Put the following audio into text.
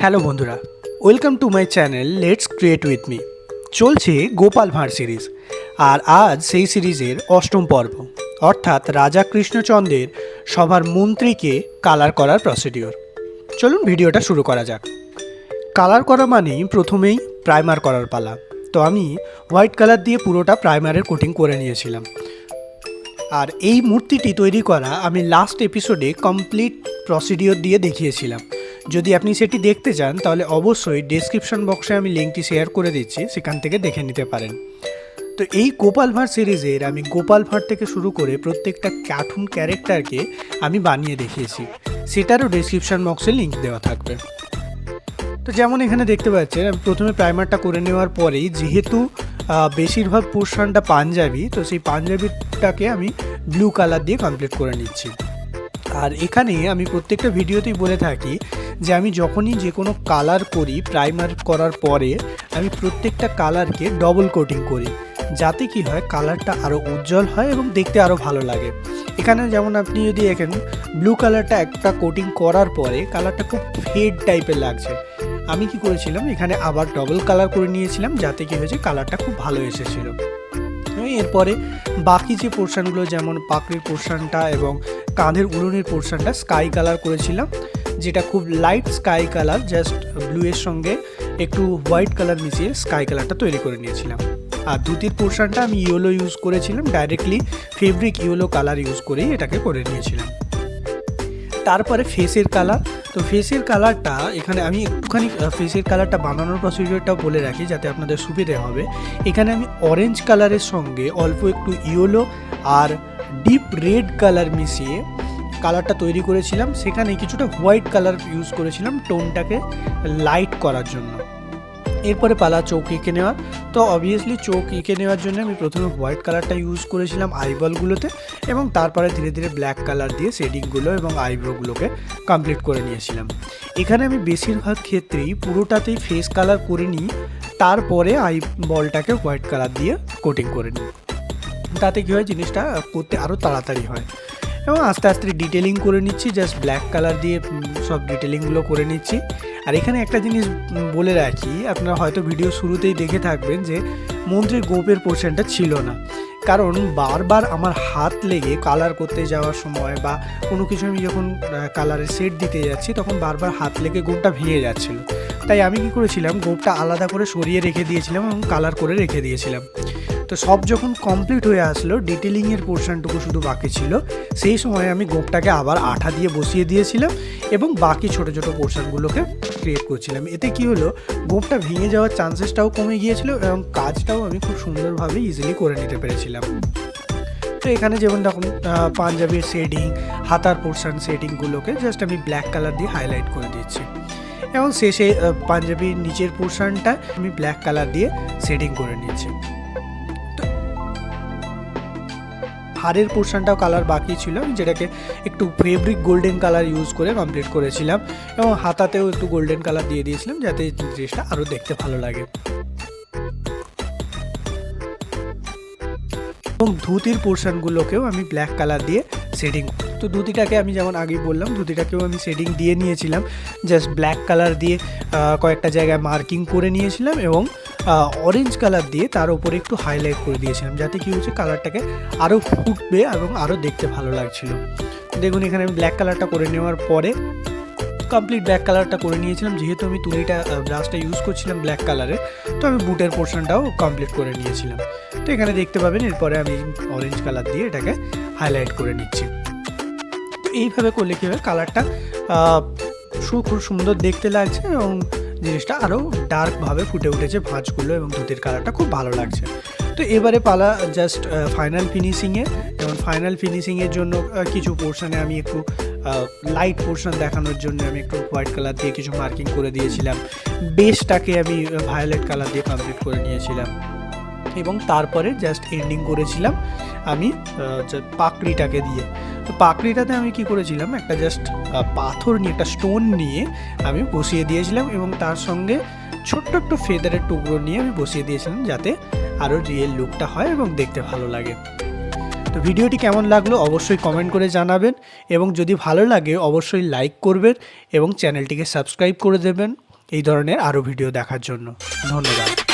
Hello বন্ধুরা, welcome to my channel, let's create with me. চলছে গোপাল ভাঁড় series, আর আজ সেই সিরিজের অষ্টম পর্ব, অর্থাৎ রাজা কৃষ্ণচন্দ্রের সভার মন্ত্রীকে কালার করার প্রসিডিওর চলুন ভিডিওটা শুরু করা যাক। কালার করা মানেই প্রথমেই প্রাইমার করার পালা। তো আমি হোয়াইট কালার দিয়ে পুরোটা প্রাইমারের কোটিং করে নিয়েছিলাম। আর এই মূর্তিটি তৈরি করা আমি লাস্ট এপিসোডে কমপ্লিট প্রসিডিওর দিয়ে দেখিয়েছিলাম। যদি আপনি সেটি দেখতে চান, তাহলে অবশ্যই ডেসক্রিপশন বক্সে আমি লিঙ্কটি শেয়ার করে দিচ্ছি, সেখান থেকে দেখে নিতে পারেন। তো এই গোপাল ভাঁড় সিরিজের আমি গোপাল ভাঁড় থেকে শুরু করে প্রত্যেকটা কার্টুন ক্যারেক্টারকে আমি বানিয়ে দেখিয়েছি। সেটারও ডেসক্রিপশন বক্সে লিঙ্ক দেওয়া থাকবে। তো যেমন এখানে দেখতে পাচ্ছেন, আমি প্রথমে প্রাইমারটা করে নেওয়ার পরেই যেহেতু বেশিরভাগ পোর্শনটা পাঞ্জাবি, তো সেই পাঞ্জাবিটাকে আমি ব্লু কালার দিয়ে কমপ্লিট করে নিচ্ছি। আর এখানে আমি প্রত্যেকটা ভিডিওতেই বলে থাকি যে আমি যখনই যে কোনো কালার করি প্রাইমার করার পরে আমি প্রত্যেকটা কালারকে ডবল কোটিং করি। যাতে কি হয়, কালারটা আরও উজ্জ্বল হয় এবং দেখতে আরও ভালো লাগে। এখানে যেমন আপনি যদি দেখেন ব্লু কালারটা একটা কোটিং করার পরে কালারটা খুব ফেড টাইপের লাগছে। আমি কি করেছিলাম, এখানে আবার ডবল কালার করে নিয়েছিলাম, যাতে কি হয়েছে, কালারটা খুব ভালো এসেছিল। এরপরে বাকি যে পোর্শনগুলো, যেমন পাকড়ির পোর্শনটা এবং কাঁধের উড়নের পোর্শনটা স্কাই কালার করেছিলাম, যেটা খুব light sky colour just blue এর সঙ্গে একটু হোয়াইট কালার মিশিয়ে স্কাই কালারটা তৈরি করে নিয়েছিলাম। আর ধুতির পোর্শনটা আমি ইয়েলো ইউজ করেছিলাম directly fabric yellow colour use করেই এটাকে করে নিয়েছিলাম। তারপরে ফেসের কালার তো ফেসের কালারটা এখানে আমি একটুখানি ফেসের কালারটা বানানোর প্রসিডিওরটাও বলে রাখি যাতে আপনাদের সুবিধে হবে। এখানে আমি অরেঞ্জ কালারের সঙ্গে অল্প একটু ইয়েলো আর ডিপ রেড কালার মিশিয়ে কালারটা তৈরি করেছিলাম। সেখানে কিছুটা হোয়াইট কালার ইউজ করেছিলাম টোনটাকে লাইট করার জন্য। এরপরে পালা চোখ এঁকে নেওয়া। তো অবভিয়াসলি চোখ এঁকে নেওয়ার জন্য আমি প্রথমে হোয়াইট কালারটা ইউজ করেছিলাম আইবলগুলোতে এবং তারপরে ধীরে ধীরে ব্ল্যাক কালার দিয়ে শেডিংগুলো এবং আইব্রোগুলোকে কমপ্লিট করে নিয়েছিলাম। এখানে আমি বেশিরভাগ ক্ষেত্রেই পুরোটাতেই ফেস কালার করে নিই, তারপরে আই বলটাকে হোয়াইট কালার দিয়ে কোটিং করে নিই। তাতে কী হয় জিনিসটা করতে আরও তাড়াতাড়ি হয়। এবং আস্তে আস্তে ডিটেলিং করে নিচ্ছি জাস্ট ব্ল্যাক কালার দিয়ে সব ডিটেলিংগুলো করে নিচ্ছি। আর এখানে একটা জিনিস বলে রাখি, আপনারা হয়তো ভিডিও শুরুতেই দেখে থাকবেন যে মন্ত্রীর গোপের পোর্শনটা ছিল না। কারণ বারবার আমার হাত লেগে কালার করতে যাওয়ার সময় বা কোনো কিছু আমি যখন কালারের সেট দিতে যাচ্ছি, তখন বারবার হাত লেগে গোপটা ভেঙে যাচ্ছিল। তাই আমি কি করেছিলাম, গোপটা আলাদা করে সরিয়ে রেখে দিয়েছিলাম এবং কালার করে রেখে দিয়েছিলাম। তো সব যখন কমপ্লিট হয়ে আসলো ডিটেলিংয়ের পোর্শনটুকু শুধু বাকি ছিল, সেই সময় আমি গোপটাকে আবার আঠা দিয়ে বসিয়ে দিয়েছিলাম এবং বাকি ছোট ছোট পোর্শনগুলোকে ক্রিয়েট করছিলাম। এতে কি হলো, গোপটা ভেঙে যাওয়ার চান্সেসটাও কমে গিয়েছিল এবং কাজটাও আমি খুব সুন্দরভাবে ইজিলি করে নিতে পেরেছিলাম। তো এখানে যেমন দেখুন পাঞ্জাবির শেডিং হাতার পোর্শন শেডিংগুলোকে জাস্ট আমি ব্ল্যাক কালার দিয়ে হাইলাইট করে দিচ্ছি। এবং শেষে পাঞ্জাবির নিচের পোর্শনটা আমি ব্ল্যাক কালার দিয়ে শেডিং করে নিচ্ছি। হাড়ের পোর্শনটাও কালার বাকি ছিল যেটাকে একটু ফেব্রিক গোল্ডেন কালার ইউজ করে কমপ্লিট করেছিলাম এবং হাতাতেও একটু গোল্ডেন কালার দিয়ে দিয়েছিলাম যাতে জিনিসটা আরও দেখতে ভালো লাগে। এবং ধুতির পোর্শনগুলোকেও আমি ব্ল্যাক কালার দিয়ে শেডিং তো ধুতিটাকে আমি যেমন আগেই বললাম, ধুতিটাকেও আমি শেডিং দিয়ে নিয়েছিলাম জাস্ট ব্ল্যাক কালার দিয়ে কয়েকটা জায়গায় মার্কিং করে নিয়েছিলাম এবং অরেঞ্জ কালার দিয়ে তার উপরে একটু হাইলাইট করে দিয়েছিলাম, যাতে কি হচ্ছে কালারটাকে আরও ফুটবে এবং আরও দেখতে ভালো লাগছিল। দেখুন, এখানে আমি ব্ল্যাক কালারটা করে নেওয়ার পরে কমপ্লিট ব্ল্যাক কালারটা করে নিয়েছিলাম, যেহেতু আমি তুলিটা ব্রাশটা ইউজ করছিলাম ব্ল্যাক কালারে তো আমি বুটের পোর্শনটাও কমপ্লিট করে নিয়েছিলাম। তো এখানে দেখতে পাবেন, এরপরে আমি অরেঞ্জ কালার দিয়ে এটাকে হাইলাইট করে নিচ্ছি। তো এইভাবে করলে কী হবে কালারটা খুব সুন্দর দেখতে লাগছে এবং জিনিসটা আরও ডার্কভাবে ফুটে উঠেছে ভাঁজগুলো এবং ধুতির কালারটা খুব ভালো লাগছে। তো এবারে পালা জাস্ট ফাইনাল ফিনিশিংয়ে যেমন ফাইনাল ফিনিশিংয়ের জন্য কিছু পোর্শনে আমি একটু লাইট পোর্শন দেখানোর জন্য আমি একটু হোয়াইট কালার দিয়ে কিছু মার্কিং করে দিয়েছিলাম। বেসটাকে আমি ভায়োলেট কালার দিয়ে কমপ্লিট করে নিয়েছিলাম। এবং তারপরে জাস্ট এন্ডিং করেছিলাম আমি পাকড়িটাকে দিয়ে। তো পাকড়িটাতে আমি কি করেছিলাম, একটা জাস্ট পাথর নিয়ে, একটা স্টোন নিয়ে আমি বসিয়ে দিয়েছিলাম এবং তার সঙ্গে ছোট্ট একটু ফেদারের টুকরো নিয়ে আমি বসিয়ে দিয়েছিলাম যাতে আরও রিয়েল লুকটা হয় এবং দেখতে ভালো লাগে। তো ভিডিওটি কেমন লাগল অবশ্যই কমেন্ট করে জানাবেন এবং যদি ভালো লাগে অবশ্যই লাইক করবেন এবং চ্যানেলটিকে সাবস্ক্রাইব করে দেবেন। এই ধরনের আরও ভিডিও দেখার জন্য। ধন্যবাদ।